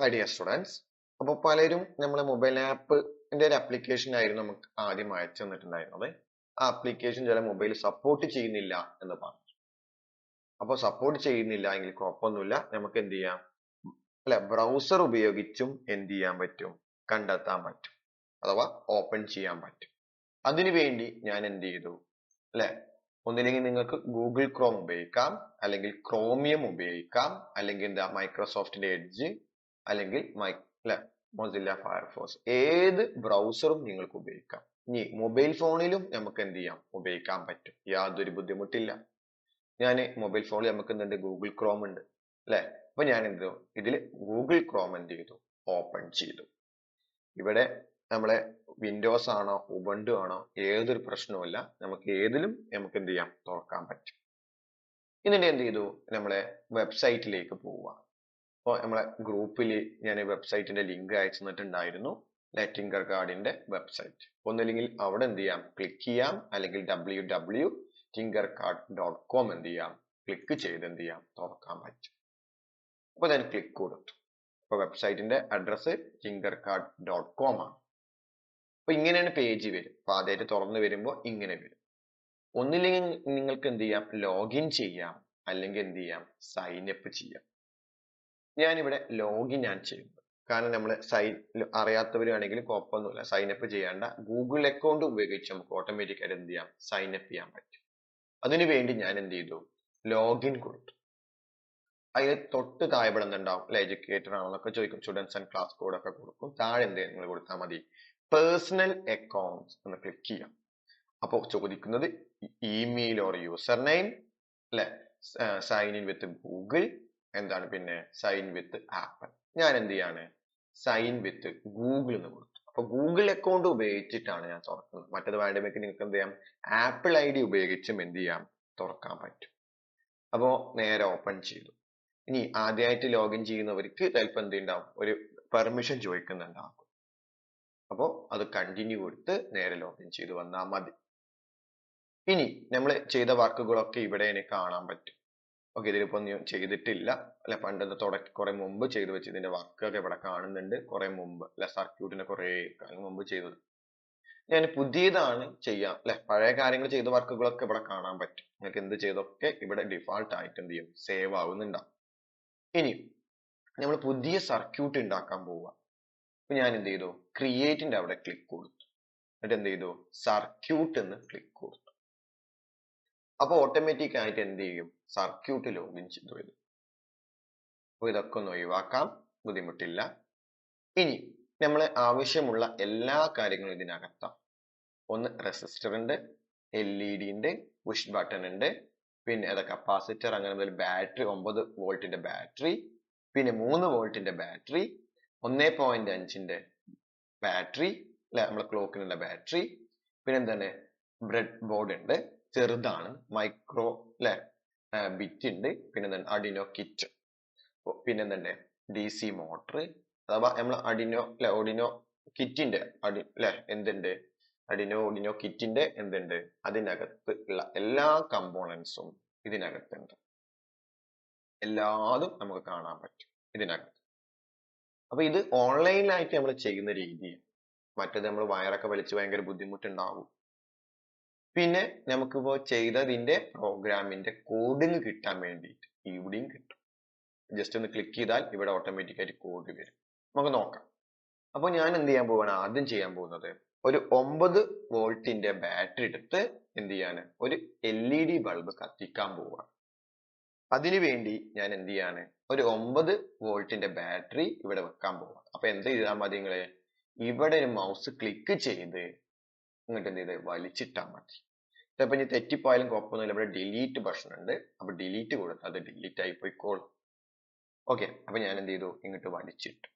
Hi dear students അപ്പോൾ പലരും നമ്മളെ മൊബൈൽ ആപ്പിന്റെ ഒരു ആപ്ലിക്കേഷൻ ആയിരുന്നു നമുക്ക് ആദ്യം അയച്ചു തന്നിട്ടുണ്ടായിരുന്നത്. ആ ആപ്ലിക്കേഷൻ ചില മൊബൈൽ സപ്പോർട്ട് ചെയ്യുന്നില്ല എന്ന് പറഞ്ഞു. അപ്പോൾ സപ്പോർട്ട് ചെയ്യുന്നില്ല എങ്കിൽ കുഴപ്പമൊന്നുമില്ല. നമുക്ക് എന്ത് ചെയ്യാം? അല്ല ബ്രൗസർ ഉപയോഗിച്ചും എന്ത് ചെയ്യാൻ പറ്റും? കണ്ടെത്താൻ പറ്റും. അഥവാ ഓപ്പൺ ചെയ്യാൻ പറ്റും. അതിനു വേണ്ടി ഞാൻ എന്ത് ചെയ്തു? അല്ലെ? ഒന്നില്ലെങ്കിൽ നിങ്ങൾക്ക് ഗൂഗിൾ ക്രോം ഉപയോഗിക്കാം. അല്ലെങ്കിൽ ക്രോമിയം ഉപയോഗിക്കാം. അല്ലെങ്കിൽ എന്താ? മൈക്രോസോഫ്റ്റിന്റെ എഡ്ജ് അല്ലെങ്കിൽ മൈ അല്ലെ മൊസില്ല ഫയർഫോഴ്സ് ഏത് ബ്രൗസറും നിങ്ങൾക്ക് ഉപയോഗിക്കാം. ഇനി മൊബൈൽ ഫോണിലും നമുക്ക് എന്ത് ചെയ്യാം? ഉപയോഗിക്കാൻ പറ്റും. യാതൊരു ബുദ്ധിമുട്ടില്ല. ഞാൻ മൊബൈൽ ഫോണിൽ നമുക്ക് എന്തുണ്ട്? ഗൂഗിൾ ക്രോം ഉണ്ട്. അല്ലെ അപ്പൊ ഞാൻ എന്ത് ഇതിൽ ഗൂഗിൾ ക്രോം എന്ത് ചെയ്തു? ഓപ്പൺ ചെയ്തു. ഇവിടെ നമ്മളെ വിൻഡോസ് ആണോ? ഉബണ്ടു ആണോ? ഏതൊരു പ്രശ്നവുമില്ല നമുക്ക് ഏതിലും നമുക്ക് എന്ത് ചെയ്യാം? തുറക്കാൻ പറ്റും. എന്നിട്ട് എന്ത് ചെയ്തു? നമ്മളെ വെബ്സൈറ്റിലേക്ക് പോവുക. അപ്പോൾ നമ്മളെ ഗ്രൂപ്പിൽ ഞാൻ വെബ്സൈറ്റിന്റെ ലിങ്ക് അയച്ചു തന്നിട്ടുണ്ടായിരുന്നു ലെറ്റിംഗർ ഗാർഡിന്റെ വെബ്സൈറ്റ്. ഒന്നില്ലെങ്കിൽ അവിടെ എന്ത് ചെയ്യാം? ക്ലിക്ക് ചെയ്യാം. അല്ലെങ്കിൽ W W Tinkercad dot com എന്ത് ചെയ്യാം? ക്ലിക്ക് ചെയ്ത് എന്ത് ചെയ്യാം? തുറക്കാൻ പറ്റും. അപ്പൊ ഞാൻ ക്ലിക്ക് കൊടുത്തു. അപ്പൊ വെബ്സൈറ്റിന്റെ address tinker card dot com ആണ്. അപ്പൊ ഇങ്ങനെയാണ് പേജ് വരും അപ്പൊ ആദ്യമായിട്ട് തുറന്നു വരുമ്പോൾ ഇങ്ങനെ വരും. ഒന്നില്ലെങ്കിൽ നിങ്ങൾക്ക് എന്ത് ചെയ്യാം? ലോഗിൻ ചെയ്യാം. അല്ലെങ്കിൽ എന്ത് ചെയ്യാം? സൈൻ അപ്പ് ചെയ്യാം. ഞാനിവിടെ ലോഗിൻ ആണ് ചെയ്യുന്നത് കാരണം നമ്മൾ സൈൻ അറിയാത്തവരാണെങ്കിൽ കുഴപ്പമൊന്നുമില്ല. സൈൻ അപ്പ് ചെയ്യേണ്ട. ഗൂഗിൾ അക്കൗണ്ട് ഉപയോഗിച്ച് നമുക്ക് ഓട്ടോമാറ്റിക് ആയിട്ട് എന്ത് ചെയ്യാം? സൈൻ അപ്പ് ചെയ്യാൻ പറ്റും. അതിനു വേണ്ടി ഞാൻ എന്ത് ചെയ്തു? ലോഗിൻ കൊടുത്തു. അതിൽ തൊട്ട് താഴെ ഇവിടെ എന്തുണ്ടാവും? അല്ലെ എഡ്യൂക്കേറ്റർ ആണെന്നൊക്കെ ചോദിക്കും. സ്റ്റുഡൻസ് ആൻഡ് ക്ലാസ് കോഡ് ഒക്കെ കൊടുക്കും. താഴെ എന്ത് നിങ്ങൾ കൊടുത്താൽ മതി. പേഴ്സണൽ അക്കൗണ്ട്സ് എന്ന് ക്ലിക്ക് ചെയ്യാം. അപ്പോൾ ചോദിക്കുന്നത് ഇമെയിൽ ഓർ യൂസർ നെയിം അല്ലെ സൈൻ ഇൻ വിത്ത് ഗൂഗിൾ എന്താണ് പിന്നെ സൈൻ വിത്ത് ആപ്പിൾ ഞാൻ എന്ത് ചെയ്യാണ്? സൈൻ വിത്ത് ഗൂഗിൾ എന്ന് കൊടുത്തു. അപ്പൊ ഗൂഗിൾ അക്കൗണ്ട് ഉപയോഗിച്ചിട്ടാണ് ഞാൻ തുറക്കുന്നത്. മറ്റത് വേണ്ടമെങ്കിൽ നിങ്ങൾക്ക് എന്ത് ചെയ്യാം? ആപ്പിൾ ഐ ഡി ഉപയോഗിച്ചും എന്ത് ചെയ്യാം? തുറക്കാൻ പറ്റും. അപ്പോ നേരെ ഓപ്പൺ ചെയ്തു. ഇനി ആദ്യമായിട്ട് ലോഗിൻ ചെയ്യുന്നവർക്ക് ചിലപ്പോൾ എന്ത് ഒരു പെർമിഷൻ ചോദിക്കുന്നുണ്ടാവും അപ്പോ അത് കണ്ടിന്യൂ കൊടുത്ത് നേരെ ലോഗിൻ ചെയ്ത് വന്നാൽ മതി. ഇനി നമ്മൾ ചെയ്ത വർക്കുകളൊക്കെ ഇവിടെ എനിക്ക് കാണാൻ പറ്റും. ഓക്കെ ഇതിലിപ്പോൾ ഒന്നും ചെയ്തിട്ടില്ല. അല്ലെ പണ്ടത്തെ തുടക്ക കുറെ മുമ്പ് ചെയ്തു വെച്ച് ഇതിന്റെ വർക്കൊക്കെ ഇവിടെ കാണുന്നുണ്ട്. കുറെ മുമ്പ് അല്ലെ സർക്യൂട്ടിന്റെ കുറെ കാലം മുമ്പ് ചെയ്തത്. ഞാൻ പുതിയതാണ് ചെയ്യാം അല്ലെ പഴയ കാര്യങ്ങൾ ചെയ്ത വർക്കുകളൊക്കെ ഇവിടെ കാണാൻ പറ്റും. നിങ്ങൾക്ക് എന്ത് ചെയ്തൊക്കെ ഇവിടെ ഡിഫാൾട്ട് ആയിട്ട് എന്ത് ചെയ്യും? സേവ് ആവുന്നുണ്ടാവും. ഇനി നമ്മൾ പുതിയ സർക്യൂട്ട് ഉണ്ടാക്കാൻ പോവുക. അപ്പൊ ഞാൻ എന്ത് ചെയ്തു? ക്രിയേറ്റിന്റെ അവിടെ ക്ലിക്ക് കൊടുത്തു. എന്നിട്ട് എന്ത് ചെയ്തു? സർക്യൂട്ട് എന്ന് ക്ലിക്ക് കൊടുത്തു. അപ്പൊ ഓട്ടോമാറ്റിക് ആയിട്ട് എന്ത് ചെയ്യും? സർക്യൂട്ട് ലോഗിൻ ചെയ്തു വരും അപ്പോൾ ഇതൊക്കെ ഒന്ന് ഒഴിവാക്കാം. ബുദ്ധിമുട്ടില്ല. ഇനി നമ്മൾ ആവശ്യമുള്ള എല്ലാ കാര്യങ്ങളും ഇതിനകത്താം. ഒന്ന് റെസിസ്റ്റർ ഉണ്ട് എൽ ഇ ഡി ഉണ്ട് പുഷ് ബട്ടൺ ഉണ്ട് പിന്നെ അത് കപ്പാസിറ്റർ അങ്ങനെ മുതൽ ബാറ്ററി ഒമ്പത് വോൾട്ടിന്റെ ബാറ്ററി പിന്നെ മൂന്ന് വോൾട്ടിന്റെ ബാറ്ററി ഒന്നേ പോയിന്റ് അഞ്ചിന്റെ ബാറ്ററി അല്ലെ? നമ്മളെ ക്ലോക്കിനുള്ള ബാറ്ററി പിന്നെ എന്താണ്? ബ്രെഡ് ബോർഡ് ഉണ്ട് ചെറുതാണ് മൈക്രോ അല്ലെ? ബിറ്റ് ഉണ്ട് പിന്നെ അഡിനോ കിറ്റ് പിന്നെ എന്തുണ്ട് ഡി സി മോട്ടർ അഥവാ നമ്മൾ അഡിനോ അല്ലെ ഓഡിനോ കിറ്റിന്റെ അടി അല്ലെ എന്തുണ്ട്? അഡിനോ ഓഡിനോ കിറ്റിന്റെ എന്തുണ്ട്? അതിനകത്ത് ഉള്ള എല്ലാ കമ്പോണൻസും ഇതിനകത്തുണ്ട് എല്ലാതും നമുക്ക് കാണാൻ പറ്റും ഇതിനകത്ത്. അപ്പൊ ഇത് ഓൺലൈനിലായിട്ട് നമ്മൾ ചെയ്യുന്ന രീതിയാണ്. മറ്റേത് നമ്മൾ വയറൊക്കെ വലിച്ച് ഭയങ്കര ബുദ്ധിമുട്ടുണ്ടാവും. പിന്നെ നമുക്കിപ്പോ ചെയ്തതിന്റെ പ്രോഗ്രാമിന്റെ കോഡിങ് കിട്ടാൻ വേണ്ടിയിട്ട് ഇവിടെയും കിട്ടും. ജസ്റ്റ് ഒന്ന് ക്ലിക്ക് ചെയ്താൽ ഇവിടെ ഓട്ടോമാറ്റിക് ആയിട്ട് കോഡ് വരും. നമുക്ക് നോക്കാം. അപ്പൊ ഞാൻ എന്ത് ചെയ്യാൻ പോവാണ്? ആദ്യം ചെയ്യാൻ പോകുന്നത് ഒരു ഒമ്പത് വോൾട്ടിന്റെ ബാറ്ററി എടുത്ത് എന്ത് ചെയ്യാണ് ഒരു എൽ ഇ ഡി ബൾബ് കത്തിക്കാൻ പോവാണ്. അതിനു വേണ്ടി ഞാൻ എന്ത് ചെയ്യാണ് ഒരു ഒമ്പത് വോൾട്ടിന്റെ ബാറ്ററി ഇവിടെ വെക്കാൻ പോവാണ്. അപ്പൊ എന്ത് ചെയ്താൽ മതി നിങ്ങൾ? ഇവിടെ ഒരു മൗസ് ക്ലിക്ക് ചെയ്ത് ഇങ്ങോട്ട് എന്ത് ചെയ്ത്? വലിച്ചിട്ടാൽ മതി. ചിലപ്പോ ഇനി തെറ്റിപ്പോയാലും കുഴപ്പമൊന്നുമില്ല. ഇവിടെ ഡിലീറ്റ് ബട്ടൺ ഉണ്ട്. അപ്പോൾ ഡിലീറ്റ് കൊടുത്ത് അത് ഡിലീറ്റ് ആയി പോയിക്കോളും. ഓക്കെ അപ്പൊ ഞാൻ എന്ത് ചെയ്തു? ഇങ്ങോട്ട് വലിച്ചിട്ടു.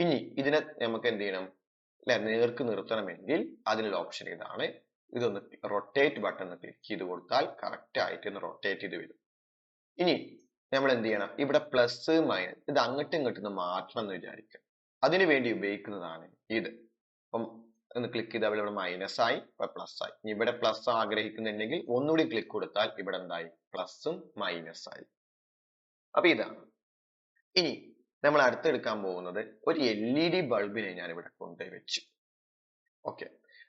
ഇനി ഇതിനെ നമുക്ക് എന്ത് ചെയ്യണം? അല്ലെ നേർക്ക് നിർത്തണമെങ്കിൽ അതിനുള്ള ഓപ്ഷൻ ഇതാണ് ഇതൊന്ന് റൊട്ടേറ്റ് ബട്ടൺ ക്ലിക്ക് ചെയ്ത് കൊടുത്താൽ കറക്റ്റ് ആയിട്ട് ഒന്ന് റൊട്ടേറ്റ് ചെയ്ത് വരും. ഇനി നമ്മൾ എന്ത് ചെയ്യണം? ഇവിടെ പ്ലസ് മൈനസ് ഇത് അങ്ങോട്ടും ഇങ്ങോട്ടും മാറ്റണം എന്ന് വിചാരിക്കുക. അതിനു വേണ്ടി ഉപയോഗിക്കുന്നതാണ് ഇത്. അപ്പം ഒന്ന് ക്ലിക്ക് ചെയ്താൽ ഇവിടെ മൈനസ് ആയി ഇവിടെ പ്ലസ് ആയി. ഇവിടെ പ്ലസ് ആഗ്രഹിക്കുന്നുണ്ടെങ്കിൽ ഒന്നുകൂടി ക്ലിക്ക് കൊടുത്താൽ ഇവിടെ എന്തായി? പ്ലസും മൈനസ് ആയി. അപ്പൊ ഇതാണ്. ഇനി നമ്മൾ അടുത്തെടുക്കാൻ പോകുന്നത് ഒരു എൽ ഇ ഡി ബൾബിനെ ഞാൻ ഇവിടെ കൊണ്ടുപോയി വെച്ചു ഓക്കെ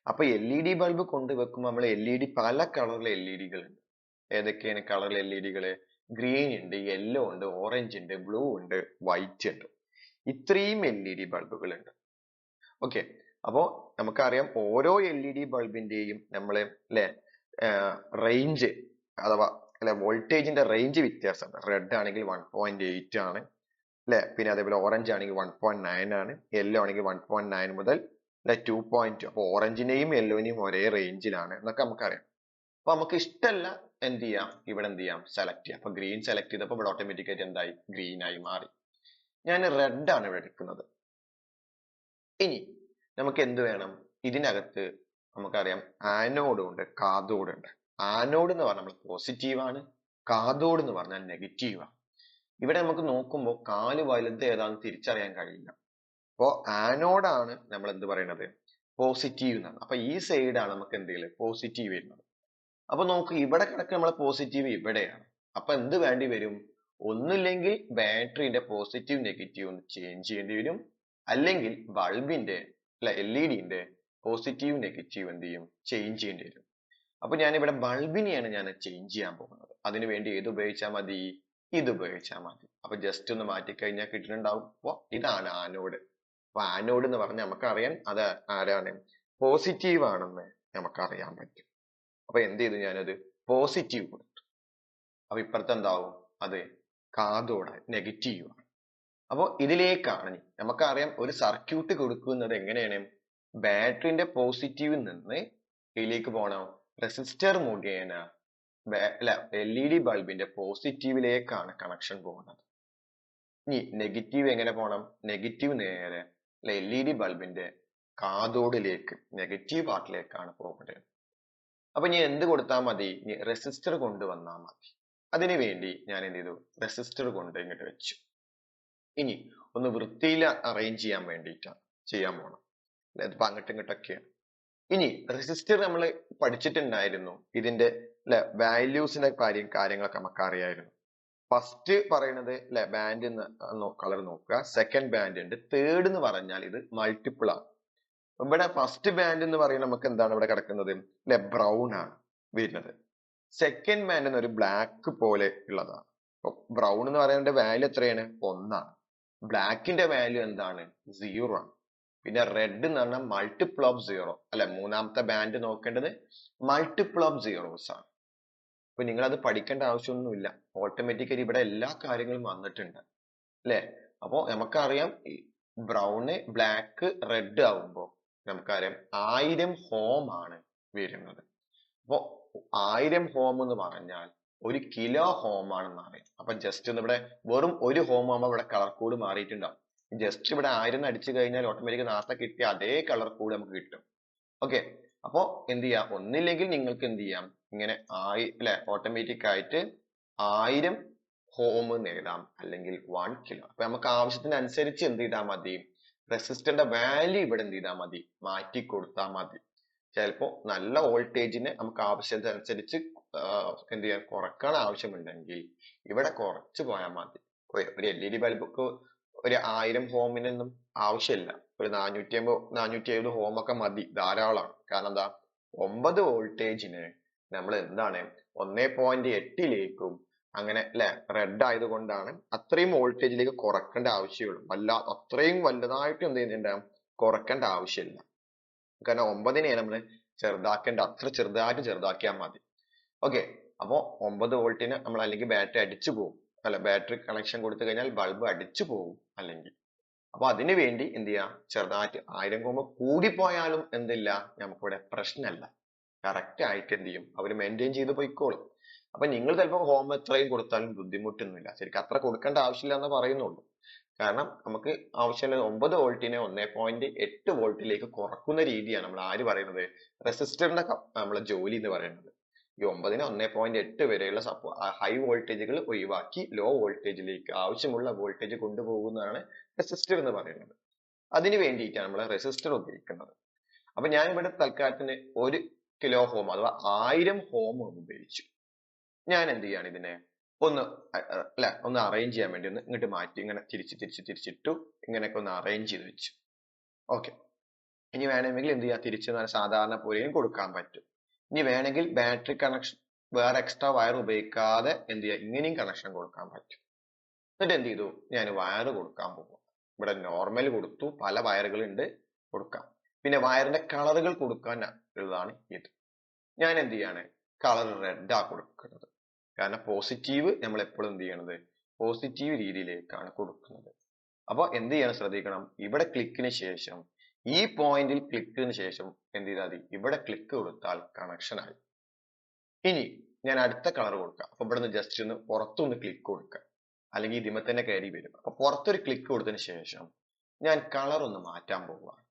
അപ്പൊ എൽ ഇ ഡി ബൾബ് കൊണ്ടുവെക്കുമ്പോൾ നമ്മൾ എൽ ഇ ഡി പല കളറിലെ എൽ ഇ ഡികൾ ഉണ്ട്. ഏതൊക്കെയാണ് കളറിലെ എൽ ഇ ഡികൾ ഗ്രീൻ ഉണ്ട് യെല്ലോ ഉണ്ട് ഓറഞ്ച് ഉണ്ട് ബ്ലൂ ഉണ്ട് വൈറ്റ് ഉണ്ട്. ഇത്രയും എൽ ഇ ഡി ബൾബുകൾ ഉണ്ട്. ഓക്കെ അപ്പോ നമുക്കറിയാം ഓരോ എൽ ഇ ഡി ബൾബിന്റെയും നമ്മൾ അല്ലെ റേഞ്ച് അഥവാ അല്ലെ വോൾട്ടേജിന്റെ റേഞ്ച് വ്യത്യാസം റെഡ് ആണെങ്കിൽ വൺ പോയിന്റ് എയ്റ്റ് ആണ് അല്ലെ പിന്നെ അതേപോലെ ഓറഞ്ച് ആണെങ്കിൽ വൺ പോയിന്റ് നയൻ ആണ് യെല്ലോ ആണെങ്കിൽ വൺ പോയിന്റ് നയൻ മുതൽ അല്ലെ ടു പോയിന്റ് അപ്പൊ ഓറഞ്ചിനെയും യെല്ലോനെയും ഒരേ റേഞ്ചിലാണ് എന്നൊക്കെ നമുക്കറിയാം. അപ്പൊ നമുക്ക് ഇഷ്ടമല്ല എന്ത് ചെയ്യാം? ഇവിടെ എന്ത് ചെയ്യാം? സെലക്ട് ചെയ്യാം. അപ്പൊ ഗ്രീൻ സെലക്ട് ചെയ്തപ്പോൾ ഇവിടെ ഓട്ടോമാറ്റിക് ആയിട്ട് എന്തായി? ഗ്രീൻ ആയി മാറി. ഞാൻ റെഡ് ആണ് ഇവിടെ എടുക്കുന്നത്. ഇനി നമുക്ക് എന്ത് വേണം? ഇതിനകത്ത് നമുക്കറിയാം ആനോഡ് ഉണ്ട് കാതോഡ് ഉണ്ട് ആനോഡ് എന്ന് പറഞ്ഞാൽ നമ്മൾ പോസിറ്റീവ് ആണ് കാതോഡ് എന്ന് പറഞ്ഞാൽ നെഗറ്റീവ് ആണ് ഇവിടെ നമുക്ക് നോക്കുമ്പോൾ കാൽ വലുത് ഏതാണെന്ന് തിരിച്ചറിയാൻ കഴിയില്ല. അപ്പോ ആനോഡാണ് നമ്മൾ എന്ത് പറയുന്നത് പോസിറ്റീവ് എന്നാണ്. അപ്പൊ ഈ സൈഡാണ് നമുക്ക് എന്തെങ്കിലും പോസിറ്റീവ് വരുന്നത്. അപ്പൊ നമുക്ക് ഇവിടെ കിടക്കുന്ന നമ്മൾ പോസിറ്റീവ് ഇവിടെയാണ്. അപ്പൊ എന്ത് വേണ്ടി വരും? ഒന്നില്ലെങ്കിൽ ബാറ്ററിന്റെ പോസിറ്റീവ് നെഗറ്റീവ് ഒന്ന് ചേഞ്ച് ചെയ്യേണ്ടി വരും. അല്ലെങ്കിൽ ബൾബിന്റെ അല്ല എൽ ഇ ഡിന്റെ പോസിറ്റീവ് നെഗറ്റീവ് എന്ത് ചെയ്യും? ചേഞ്ച് ചെയ്യേണ്ടി വരും. അപ്പൊ ഞാനിവിടെ ബൾബിനെയാണ് ഞാൻ ചേഞ്ച് ചെയ്യാൻ പോകുന്നത്. അതിനുവേണ്ടി ഏത് ഉപയോഗിച്ചാൽ മതി? ഇത് ഉപയോഗിച്ചാൽ മതി. അപ്പൊ ജസ്റ്റ് ഒന്ന് മാറ്റി കഴിഞ്ഞാൽ കിട്ടുന്നുണ്ടാവും ഇതാണ് ആനോഡ് അപ്പൊ ആനോഡ് എന്ന് പറഞ്ഞാൽ നമുക്കറിയാം അത് ആരാണ്? പോസിറ്റീവ് ആണെന്ന് നമുക്കറിയാൻ പറ്റും. അപ്പൊ എന്ത് ചെയ്തു ഞാനത്? പോസിറ്റീവ് കൊടുത്തു. അപ്പൊ ഇപ്പുറത്ത് എന്താവും അത് കാതോടെ നെഗറ്റീവ് ആണ്. അപ്പൊ ഇതിലേക്കാണ് നമുക്കറിയാം ഒരു സർക്യൂട്ട് കൊടുക്കുന്നത് എങ്ങനെയാണ്? ബാറ്ററിന്റെ പോസിറ്റീവിൽ നിന്ന് ഇതിലേക്ക് പോകണം റെസിസ്റ്റർ മുഖേന അല്ല എൽ ഇ ഡി ബൾബിന്റെ പോസിറ്റീവിലേക്കാണ് കണക്ഷൻ പോകുന്നത്. ഇനി നെഗറ്റീവ് എങ്ങനെ പോകണം നെഗറ്റീവ് നേരെ എൽ ഇ ഡി ബൾബിന്റെ കാതോടിലേക്ക് നെഗറ്റീവ് പാർട്ടിലേക്കാണ് പോകേണ്ടത്. അപ്പൊ ഇനി എന്ത് കൊടുത്താൽ മതി? ഇനി റെസിസ്റ്റർ കൊണ്ടുവന്നാൽ മതി. അതിനു വേണ്ടി ഞാൻ എന്ത് ചെയ്തു? റെസിസ്റ്റർ കൊണ്ട് ഇങ്ങോട്ട് വെച്ചു. ഇനി ഒന്ന് വൃത്തിയിൽ അറേഞ്ച് ചെയ്യാൻ വേണ്ടിയിട്ടാണ് ചെയ്യാൻ പോണം. അതിപ്പോ അങ്ങോട്ടും ഇങ്ങോട്ടൊക്കെയാണ് ഇനി റെസിസ്റ്റർ നമ്മൾ പഠിച്ചിട്ടുണ്ടായിരുന്നു. ഇതിന്റെ അല്ലെ വാല്യൂസിന്റെ കാര്യം കാര്യങ്ങളൊക്കെ നമുക്ക് അറിയായിരുന്നു. ഫസ്റ്റ് പറയുന്നത് അല്ലെ ബാൻഡ് കളർ നോക്കുക. സെക്കൻഡ് ബാൻഡ് ഉണ്ട്. തേർഡ് എന്ന് പറഞ്ഞാൽ ഇത് മൾട്ടിപ്പിൾ ആണ്. ഇവിടെ ഫസ്റ്റ് ബാൻഡ് എന്ന് പറയുന്നത് നമുക്ക് എന്താണ് ഇവിടെ കിടക്കുന്നത്? അല്ലെ ബ്രൗൺ ആണ് വരുന്നത്. സെക്കൻഡ് ബാൻഡ് എന്ന് ഒരു ബ്ലാക്ക് പോലെ ഉള്ളതാണ്. ബ്രൗൺ എന്ന് പറയുന്നതിന്റെ വാല്യൂ എത്രയാണ്? ഒന്നാണ്. ബ്ലാക്കിന്റെ വാല്യൂ എന്താണ്? സീറോ ആണ്. പിന്നെ റെഡ് എന്ന് പറഞ്ഞാൽ മൾട്ടിപ്പിൾ ഓഫ് സീറോ അല്ലെ മൂന്നാമത്തെ ബാൻഡ് നോക്കേണ്ടത് മൾട്ടിപ്പിൾ ഓഫ് സീറോസ് ആണ്. അപ്പൊ നിങ്ങൾ അത് പഠിക്കേണ്ട ആവശ്യമൊന്നുമില്ല. ഓട്ടോമാറ്റിക്കലി ഇവിടെ എല്ലാ കാര്യങ്ങളും വന്നിട്ടുണ്ട്. അല്ലെ? അപ്പോ നമുക്കറിയാം ബ്രൗണ് ബ്ലാക്ക് റെഡ് ആവുമ്പോ നമുക്കറിയാം ആയിരം ഹോം ആണ് വരുന്നത്. അപ്പോ ആയിരം ഹോം എന്ന് പറഞ്ഞാൽ ഒരു കിലോ ഹോം ആണെന്ന് അറിയാം അപ്പൊ ജസ്റ്റ് ഒന്ന് ഇവിടെ വെറും ഒരു ഹോം ആകുമ്പോൾ ഇവിടെ കളർ കോഡ് മാറിയിട്ടുണ്ടാവും. ജസ്റ്റ് ഇവിടെ ആയിരം അടിച്ചു കഴിഞ്ഞാൽ ഓട്ടോമാറ്റിക് നേരത്തെ കിട്ടിയ അതേ കളർ കോഡ് നമുക്ക് കിട്ടും. ഓക്കെ അപ്പോ എന്ത് ചെയ്യാം? ഒന്നില്ലെങ്കിൽ നിങ്ങൾക്ക് എന്ത് ചെയ്യാം? ഇങ്ങനെ ആയി അല്ലെ? ഓട്ടോമാറ്റിക് ആയിട്ട് ആയിരം ഹോം നേടാം അല്ലെങ്കിൽ വൺ കിലോ അപ്പൊ നമുക്ക് ആവശ്യത്തിനനുസരിച്ച് എന്ത് ചെയ്താൽ മതി? റെസിസ്റ്ററിന്റെ വാല്യൂ ഇവിടെ എന്ത് ചെയ്താൽ മതി? മാറ്റി കൊടുത്താൽ മതി. ചിലപ്പോ നല്ല വോൾട്ടേജിന് നമുക്ക് ആവശ്യത്തിനനുസരിച്ച് എന്ത് ചെയ്യാൻ കുറയ്ക്കാൻ ആവശ്യമുണ്ടെങ്കിൽ ഇവിടെ കുറച്ച് പോയാൽ മതി. ഒരു- എൽ ഇ ഡി ബൾബുക്ക് ഒരു ആയിരം ഹോമിനൊന്നും ആവശ്യമില്ല. ഒരു നാനൂറ്റി അമ്പത് നാനൂറ്റി എഴുപത് ഹോം ഒക്കെ മതി. ധാരാളമാണ് കാരണം എന്താ? ഒമ്പത് വോൾട്ടേജിന് നമ്മൾ എന്താണ്? ഒന്നേ പോയിന്റ് എട്ടിലേക്കും അങ്ങനെ അല്ലെ? റെഡ് ആയതുകൊണ്ടാണ് അത്രയും വോൾട്ടേജിലേക്ക് കുറക്കേണ്ട ആവശ്യമുള്ളൂ. വല്ല അത്രയും വലുതായിട്ട് എന്ത് ചെയ്യുന്നുണ്ട്? കുറക്കേണ്ട ആവശ്യമില്ല. കാരണം ഒമ്പതിനെ നമ്മൾ ചെറുതാക്കേണ്ട അത്ര ചെറുതായിട്ട് ചെറുതാക്കിയാൽ മതി. ഓക്കെ അപ്പോൾ ഒമ്പത് വോൾട്ടിന് നമ്മൾ അല്ലെങ്കിൽ ബാറ്ററി അടിച്ചു പോകും. അല്ല ബാറ്ററി കണക്ഷൻ കൊടുത്തു കഴിഞ്ഞാൽ ബൾബ് അടിച്ചു പോകും അല്ലെങ്കിൽ. അപ്പോൾ അതിനു വേണ്ടി എന്ത് ചെയ്യാം? ചെറുതായിട്ട് ആയിരം കോമ്പ് കൂടിപ്പോയാലും എന്തില്ല? നമുക്കിവിടെ പ്രശ്നമല്ല. കറക്റ്റ് ആയിട്ട് എന്ത് ചെയ്യും? അവർ മെയിന്റെയിൻ ചെയ്ത് പോയിക്കോളും. അപ്പൊ നിങ്ങൾ ചിലപ്പോൾ ഹോം എത്രയും കൊടുത്താലും ബുദ്ധിമുട്ടൊന്നുമില്ല. ശരിക്കും അത്ര കൊടുക്കേണ്ട ആവശ്യമില്ല എന്ന് പറയുന്നുള്ളൂ. കാരണം നമുക്ക് ആവശ്യമുള്ള ഒമ്പത് വോൾട്ടിനെ ഒന്നേ പോയിന്റ് എട്ട് വോൾട്ടിലേക്ക് കുറക്കുന്ന രീതിയാണ് നമ്മൾ ആര് പറയുന്നത്? റെസിസ്റ്ററിന്റെ നമ്മളെ ജോലി എന്ന് പറയുന്നത്. ഈ ഒമ്പതിന് ഒന്നേ പോയിന്റ് എട്ട് വരെയുള്ള സപ്പോ ഹൈ വോൾട്ടേജുകൾ ഒഴിവാക്കി ലോ വോൾട്ടേജിലേക്ക് ആവശ്യമുള്ള വോൾട്ടേജ് കൊണ്ടുപോകുന്നതാണ് റെസിസ്റ്റർ എന്ന് പറയുന്നത്. അതിന് വേണ്ടിയിട്ടാണ് നമ്മൾ റെസിസ്റ്റർ ഉപയോഗിക്കുന്നത്. അപ്പൊ ഞാൻ ഇവിടെ തൽക്കാലത്തിന് ഒരു കിലോ ഹോം അഥവാ ആയിരം ഹോം ഉപയോഗിച്ചു. ഞാൻ എന്ത് ചെയ്യാണ് ഇതിനെ ഒന്ന് അല്ല ഒന്ന് അറേഞ്ച് ചെയ്യാൻ വേണ്ടി ഒന്ന് ഇങ്ങോട്ട് മാറ്റി ഇങ്ങനെ തിരിച്ച് തിരിച്ച് തിരിച്ചിട്ടു ഇങ്ങനെയൊക്കെ ഒന്ന് അറേഞ്ച് ചെയ്ത് വെച്ചു. ഓക്കെ ഇനി വേണമെങ്കിൽ എന്ത് ചെയ്യാം? തിരിച്ച് സാധാരണ പോലെയും കൊടുക്കാൻ പറ്റും. ഇനി വേണമെങ്കിൽ ബാറ്ററി കണക്ഷൻ വേറെ എക്സ്ട്രാ വയർ ഉപയോഗിക്കാതെ എന്ത് ചെയ്യാം? ഇങ്ങനെയും കണക്ഷൻ കൊടുക്കാൻ പറ്റും. എന്നിട്ട് എന്ത് ചെയ്തു? ഞാൻ വയർ കൊടുക്കാൻ പോകും ഇവിടെ നോർമൽ കൊടുത്തു. പല വയറുകളുണ്ട് കൊടുക്കാം. പിന്നെ വയറിന്റെ കളറുകൾ കൊടുക്കാൻ ഉള്ളതാണ് ഇത്. ഞാൻ എന്ത് ചെയ്യാണ്? കളർ റെഡ് കൊടുക്കുന്നത്. കാരണം പോസിറ്റീവ് നമ്മൾ എപ്പോഴും എന്ത് ചെയ്യണത്? പോസിറ്റീവ് രീതിയിലേക്കാണ് കൊടുക്കുന്നത്. അപ്പൊ എന്ത് ചെയ്യണം? ശ്രദ്ധിക്കണം. ഇവിടെ ക്ലിക്കിന് ശേഷം ഈ പോയിന്റിൽ ക്ലിക്കിന് ശേഷം എന്ത് ചെയ്താൽ മതി? ഇവിടെ ക്ലിക്ക് കൊടുത്താൽ കണക്ഷൻ ആയി. ഇനി ഞാൻ അടുത്ത കളർ കൊടുക്കാം. അപ്പൊ ഇവിടെ നിന്ന് ജസ്റ്റ് ഒന്ന് പുറത്തുനിന്ന് ക്ലിക്ക് കൊടുക്കുക അല്ലെങ്കിൽ ഇതിമ തന്നെ കയറി വരും. അപ്പൊ പുറത്തൊരു ക്ലിക്ക് കൊടുത്തതിന് ശേഷം ഞാൻ കളർ ഒന്ന് മാറ്റാൻ പോവുകയാണ്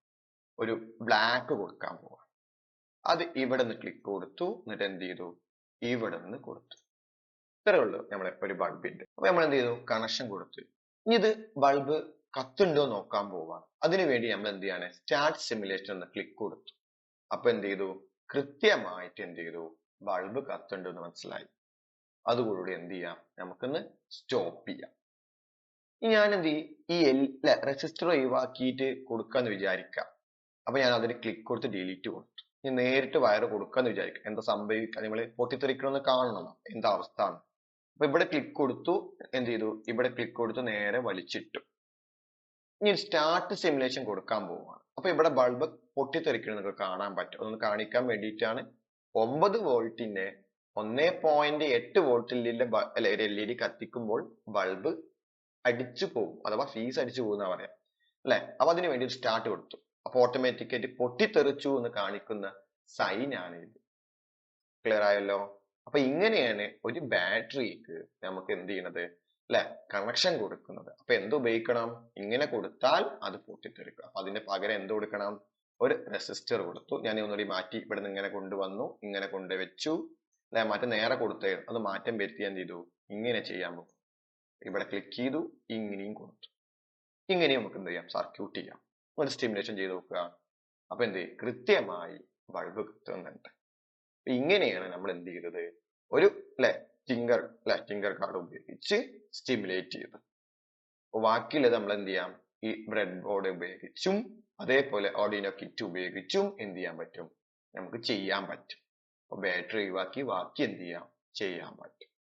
ഒരു ബ്ലാക്ക് കൊടുക്കാൻ പോവാണ് അത് ഇവിടെ നിന്ന് ക്ലിക്ക് കൊടുത്തു. എന്നിട്ട് എന്ത് ചെയ്തു? ഇവിടെ നിന്ന് കൊടുത്തു. ഇത്രേ ഉള്ളൂ. നമ്മളെ ഒരു ബൾബിന്റെ അപ്പൊ നമ്മൾ എന്ത് ചെയ്തു? കണക്ഷൻ കൊടുത്തു. ഇനി ഇത് ബൾബ് കത്തുണ്ടോ നോക്കാൻ പോവാണ്. അതിനുവേണ്ടി നമ്മൾ എന്ത് ചെയ്യാണ്? സ്റ്റാർട്ട് സിമുലേഷൻ എന്ന് ക്ലിക്ക് കൊടുത്തു. അപ്പൊ എന്ത് ചെയ്തു? കൃത്യമായിട്ട് എന്ത് ചെയ്തു? ബൾബ് കത്തുണ്ടോ എന്ന് മനസ്സിലായി. അതുകൂടി എന്ത് ചെയ്യാം? നമുക്കൊന്ന് സ്റ്റോപ്പ് ചെയ്യാം. ഇനി ഞാൻ എന്ത് ചെയ്യും? ഈ എല്ലാ റെസിസ്റ്റർ ഒഴിവാക്കിയിട്ട് കൊടുക്കാന്ന് വിചാരിക്കാം. അപ്പൊ ഞാൻ അതിന് ക്ലിക്ക് കൊടുത്ത് ഡിലീറ്റ് കൊടുത്തു. ഇനി നേരിട്ട് വയർ കൊടുക്കാന്ന് വിചാരിക്കാം. എന്താ സംഭവിക്കുക നമ്മൾ പൊട്ടിത്തെറിക്കണമെന്ന് കാണണം. എന്താ അവസ്ഥ അപ്പൊ ഇവിടെ ക്ലിക്ക് കൊടുത്തു. എന്ത് ചെയ്തു? ഇവിടെ ക്ലിക്ക് കൊടുത്തു നേരെ വലിച്ചിട്ടു. ഇനി സ്റ്റാർട്ട് സിമുലേഷൻ കൊടുക്കാൻ പോവുകയാണ് അപ്പൊ ഇവിടെ ബൾബ് പൊട്ടിത്തെറിക്കുന്നത് നിങ്ങൾക്ക് കാണാൻ പറ്റും. അതൊന്ന് കാണിക്കാൻ വേണ്ടിയിട്ടാണ്. ഒമ്പത് വോൾട്ടിന്റെ ഒന്നേ പോയിന്റ് എട്ട് വോൾട്ടിലെ ഒരു എൽ ഇ ഡി കത്തിക്കുമ്പോൾ ബൾബ് അടിച്ചു പോകും. അഥവാ ഫീസ് അടിച്ചു പോകുന്ന പറയാം. അല്ലെ? അപ്പൊ അതിന് വേണ്ടി സ്റ്റാർട്ട് കൊടുത്തു. അപ്പൊ ഓട്ടോമാറ്റിക്കായിട്ട് പൊട്ടിത്തെറിച്ചു എന്ന് കാണിക്കുന്ന സൈൻ ആണ് ഇത്. ക്ലിയർ ആയല്ലോ? അപ്പൊ ഇങ്ങനെയാണ് ഒരു ബാറ്ററിക്ക് നമുക്ക് എന്ത് ചെയ്യണത്? അല്ലെ കണക്ഷൻ കൊടുക്കുന്നത്. അപ്പൊ എന്ത് ഉപയോഗിക്കണം? ഇങ്ങനെ കൊടുത്താൽ അത് പൊട്ടിത്തെറിക്കും. അപ്പൊ അതിന്റെ പകരം എന്ത് കൊടുക്കണം? ഒരു റെസിസ്റ്റർ കൊടുത്തു. ഞാൻ ഒന്നുകൂടി മാറ്റി ഇവിടെ നിന്ന് ഇങ്ങനെ കൊണ്ടുവന്നു. ഇങ്ങനെ കൊണ്ടുവച്ചു. അല്ലെ മറ്റേ നേരെ കൊടുത്തേ അത് മാറ്റം വരുത്തി എന്ത് ചെയ്തു? ഇങ്ങനെ ചെയ്യാൻ പോകും. ഇവിടെ ക്ലിക്ക് ചെയ്തു. ഇങ്ങനെയും കൊടുത്തു. ഇങ്ങനെയും നമുക്ക് എന്ത് ചെയ്യാം? സർക്യൂട്ട് ചെയ്യാം. ഒരു സ്റ്റിമുലേഷൻ ചെയ്ത് നോക്കുക. അപ്പൊ എന്ത് കൃത്യമായി ബൾബ് കത്തുന്നുണ്ട് ഇങ്ങനെയാണ് നമ്മൾ എന്ത് ചെയ്തത്? ഒരു അല്ലെ ടിങ്കർ അല്ലെ ടിങ്കർ കാർഡ് ഉപയോഗിച്ച് സ്റ്റിമുലേറ്റ് ചെയ്തു. അപ്പോൾ ബാക്കിയുള്ളത് നമ്മൾ എന്ത് ചെയ്യാം? ഈ ബ്രെഡ് ബോർഡ് ഉപയോഗിച്ചും അതേപോലെ ഓഡിനോ കിറ്റ് ഉപയോഗിച്ചും എന്ത് ചെയ്യാൻ പറ്റും? നമുക്ക് ചെയ്യാൻ പറ്റും. അപ്പോൾ ബാറ്ററി ഒഴിവാക്കി ബാക്കി എന്ത് ചെയ്യാം? ചെയ്യാൻ പറ്റും.